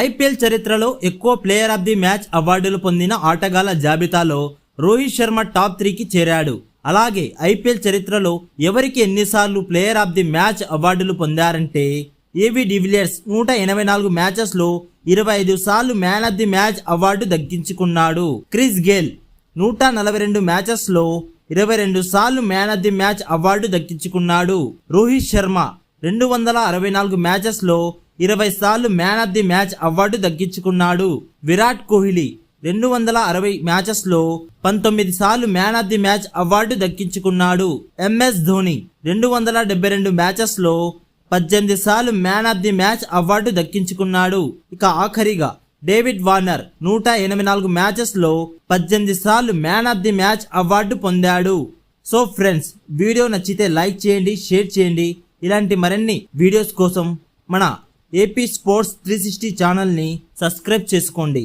IPL చరిత్రలో ఎక్కువ player of the match అవార్డులు పొందిన ఆటగాళ్ళ జాబితాలో రోహిత్ శర్మ టాప్ త్రీకి చేరాడు. అలాగే ఐపీఎల్ చరిత్రలో ఎవరికి ఎన్నిసార్లు ప్లేయర్ ఆఫ్ ది మ్యాచ్ అవార్డులు పొందారంటే ఏబీ డివిలియర్స్ నూట ఎనభై నాలుగు మ్యాచెస్లో ఇరవై ఐదు సార్లు man of the match award దక్కించుకున్నాడు. Chris Gayle నూట నలభై రెండు మ్యాచెస్లో ఇరవై రెండు సార్లు man of the match award దక్కించుకున్నాడు. Rohit Sharma రెండు వందల అరవై నాలుగు మ్యాచెస్లో ఇరవై సార్లు man of the match award దక్కించుకున్నాడు. Virat Kohli రెండు వందల అరవై మ్యాచెస్లో పంతొమ్మిది సార్లు man of the match award దక్కించుకున్నాడు. MS Dhoni రెండు వందల డెబ్బై రెండు మ్యాచెస్లో పద్దెనిమిది సార్లు man of the match award దక్కించుకున్నాడు. ఇక ఆఖరిగా డేవిడ్ వార్నర్ నూట ఎనభై నాలుగు మ్యాచెస్లో పద్దెనిమిది సార్లు man of the match award పొందాడు. సో ఫ్రెండ్స్ వీడియో నచ్చితే లైక్ చేయండి షేర్ చేయండి. ఇలాంటి మరిన్ని వీడియోస్ కోసం మన ఏపీ స్పోర్ట్స్ త్రీ సిక్స్టీ ఛానల్ని సబ్స్క్రైబ్ చేసుకోండి.